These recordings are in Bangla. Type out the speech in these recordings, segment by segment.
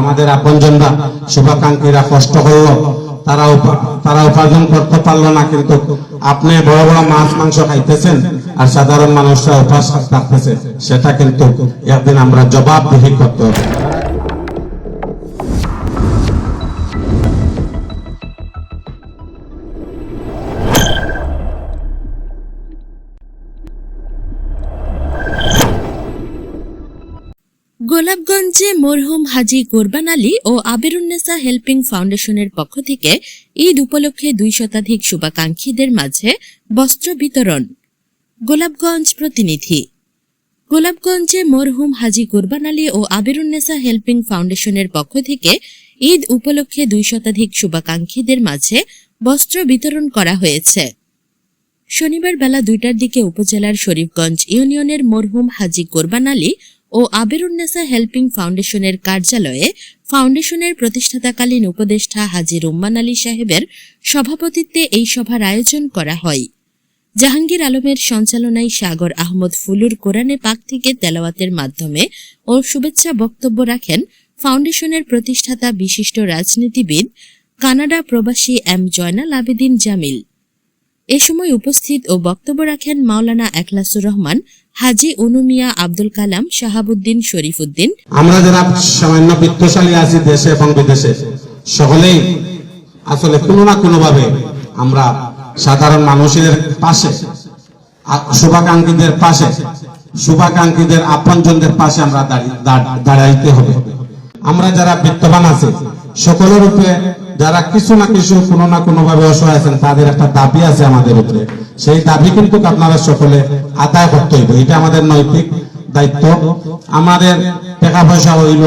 আমাদের আপনজনরা কষ্ট করল। তারা তারা উপার্জন করতে পারল না, কিন্তু আপনি বড় বড় মাছ, মাংস খাইতেছেন আর সাধারণ মানুষরা রাখতেছে, সেটা কিন্তু একদিন আমরা জবাবদিহি করতে হবে। গোলাপগঞ্জে মরহুম হাজি কোরবান আলী ও আবিরুন্নেসা হেল্পিং ফাউন্ডেশনের পক্ষ থেকে ঈদ উপলক্ষে দুই শতাধিক শুভাকাঙ্ক্ষীদের মাঝে বস্ত্র বিতরণ। গোলাপগঞ্জ প্রতিনিধি। গোলাপগঞ্জে মরহুম হাজি কোরবান আলী ও আবিরুন্নেসা হেল্পিং ফাউন্ডেশনের পক্ষ থেকে ঈদ উপলক্ষে দুই শতাধিক শুভাকাঙ্ক্ষীদের মাঝে বস্ত্র বিতরণ করা হয়েছে। শনিবার বেলা দুইটার দিকে উপজেলার শরীফগঞ্জ ইউনিয়নের মরহুম হাজি কোরবান আলী ও আবিরুন্নেসা হেল্পিং ফাউন্ডেশনের কার্যালয়ে ফাউন্ডেশনের প্রতিষ্ঠাতাকালীন উপদেষ্টা হাজি রুম্মান আলী সাহেবের সভাপতিত্বে এই সভার আয়োজন করা হয়। জাহাঙ্গীর আলমের সঞ্চালনায় সাগর আহমদ ফুলুর কোরআনে পাক থেকে তেলাওয়াতের মাধ্যমে ও শুভেচ্ছা বক্তব্য রাখেন ফাউন্ডেশনের প্রতিষ্ঠাতা বিশিষ্ট রাজনীতিবিদ, কানাডা প্রবাসী এম জয়নাল আবেদিন জামিল। এ সময় উপস্থিত ও বক্তব্য রাখেন মাওলানা একলাসুর রহমান, হাজি উনুমিয়া আব্দুল কালাম, শাহাবুদ্দিন শরীফুদ্দিন। আমরা যারা সামান্য বিত্তশালী আছি দেশে এবং বিদেশে, সকলেই আসলে কোনো না কোনো ভাবে আমরা সাধারণ মানুষের পাশে শুভাকাঙ্ক্ষীদের পাশে, শুভাকাঙ্ক্ষীদের আপনজনদের পাশে আমরা দাঁড়াইতে হবে। আমরা যারা বিত্তবান আছে, সকলের উপরে যারা কিছু না কিছু, কোনো না কোনো ভাবে অসহায় আছেন, তাদের একটা দাবি আছে আমাদের উপরে। সেই দাবি কিন্তু আপনারা সকলে আদায় করতে হইব। এটা আমাদের নৈতিক দায়িত্ব। আমাদের টাকা পয়সা হইল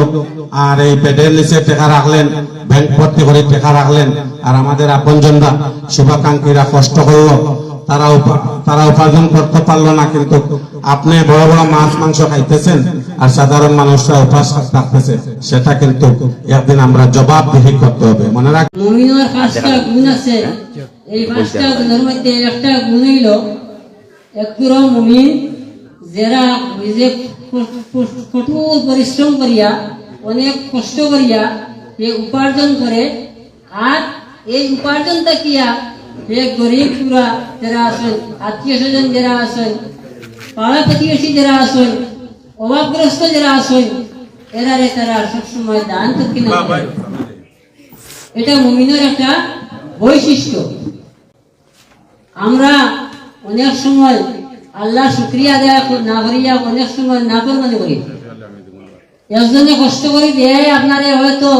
আর এই পেটের নিচে টাকা রাখলেন, ব্যাংক ভর্তি করে টাকা রাখলেন, আর আমাদের আপনজনরা শুভাকাঙ্ক্ষীরা কষ্ট করল তারা তারা উপার্জন করতে পারল না, কিন্তু আপনি বড় বড় মাছ, মাংস খাইতেছেন আর সাধারণ মানুষরা উপাস থাকতেছে সেটা কিন্তু একদিন আমরা জবাবদিহি করতে হবে। মনে এই পাঁচটা গুণের মধ্যে একটা গুণ হইল যারা নিজে কঠোর পরিশ্রম করিয়া, অনেক কষ্ট করিয়া উপার্জন করে, আর এই উপার্জন থাকিয়া এ গরিব পুরা যারা আছেন, আত্মীয় স্বজন যারা আছেন পাড়া প্রতিবেশী যারা আছেন অভাবগ্রস্ত যারা আছেন এরারে তারা সবসময় দান দক্ষিণা করে। এটা মুমিনের একটা বৈশিষ্ট্য। আমরা অনেক সময় আল্লাহ শুক্রিয়া দেয়া না করিয়া অনেক সময় না মনে করি। একজনে কষ্ট করে দেয় আপনারে হয়তো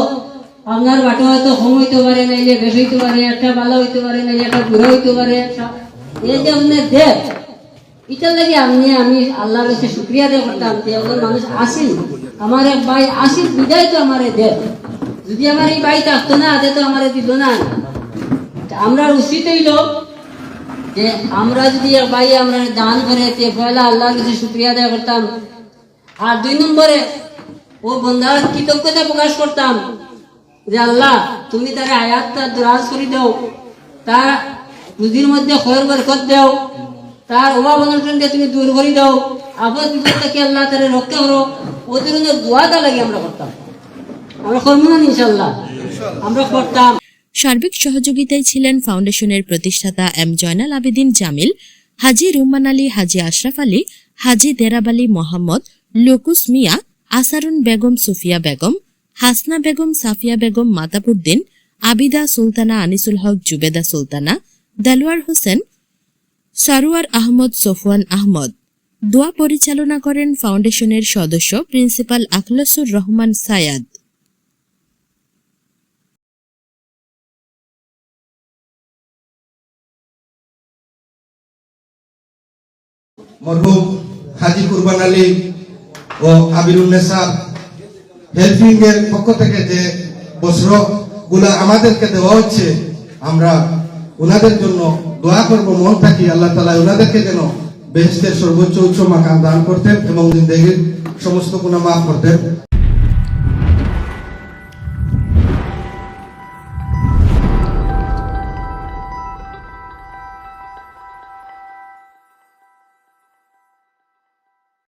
আপনার বাটো হয়তো কম হইতে পারে না যে বেশ হইতে পারে একটা ভালো হইতে পারে না একটা বুড়ো হইতে পারে এই যে আপনি দেখ এটার লাগে আমি আমি আল্লাহর কাছে শুক্রিয়া দিয়ে করতাম যে একজন মানুষ আসিল। আমার এক ভাই আসিল, বিদায় তো আমারে দেখ যদি আমার এই ভাই থাকতো না হাতে তো আমারে দিল না। আমরা উচিত হইল যে আমরা যদি এক ভাই আমরা দান করে তে পয়লা আল্লাহর কাছে শুক্রিয়া আদায় করতাম। আর দুই নম্বরে, ও বন্ধার কৃতজ্ঞতা প্রকাশ করতাম যে আল্লাহ, তুমি তার আয়াতটা দরাজ করে দাও। তার রুজির মধ্যে খয়ের বরকত দাও। তার অভাব অনটন দিয়ে তুমি দূর করে দাও। আপদ বিপদ থেকে আল্লাহ তারে রক্ষা করো। ওদের জন্য দোয়াটা লাগে আমরা করতাম। আমরা করব না ইনশাল্লাহ। আমরা করতাম। সার্বিক সহযোগিতায় ছিলেন ফাউন্ডেশনের প্রতিষ্ঠাতা এম জয়নাল আবেদিন জামিল হাজি রুম্মান আলী হাজি আশরাফ আলী হাজি দেরাব আলী মোহাম্মদ লোকুস মিয়া আসারুন বেগম সুফিয়া বেগম হাসনা বেগম সাফিয়া বেগম মাতাবুদ্দিন আবিদা সুলতানা আনিসুল হক জুবেদা সুলতানা দেলোয়ার হোসেন সারোয়ার আহমদ সফওয়ান আহমদ। দোয়া পরিচালনা করেন ফাউন্ডেশনের সদস্য প্রিন্সিপাল আখলাসুর রহমান সায়াদ। মরহুম হাজি কুরবান আলী ও আবিরুন্নেসা এর পক্ষ থেকে যে আমাদেরকে দেওয়া হচ্ছে, আমরা ওনাদের জন্য দোয়া করব, মন থাকি, আল্লাহ তালা ওনাদেরকে যেন বেহেস্তের সর্বোচ্চ উচ্চ মাকাম দান করতেন এবং জিন্দগির সমস্ত গুণা মাফ করতেন।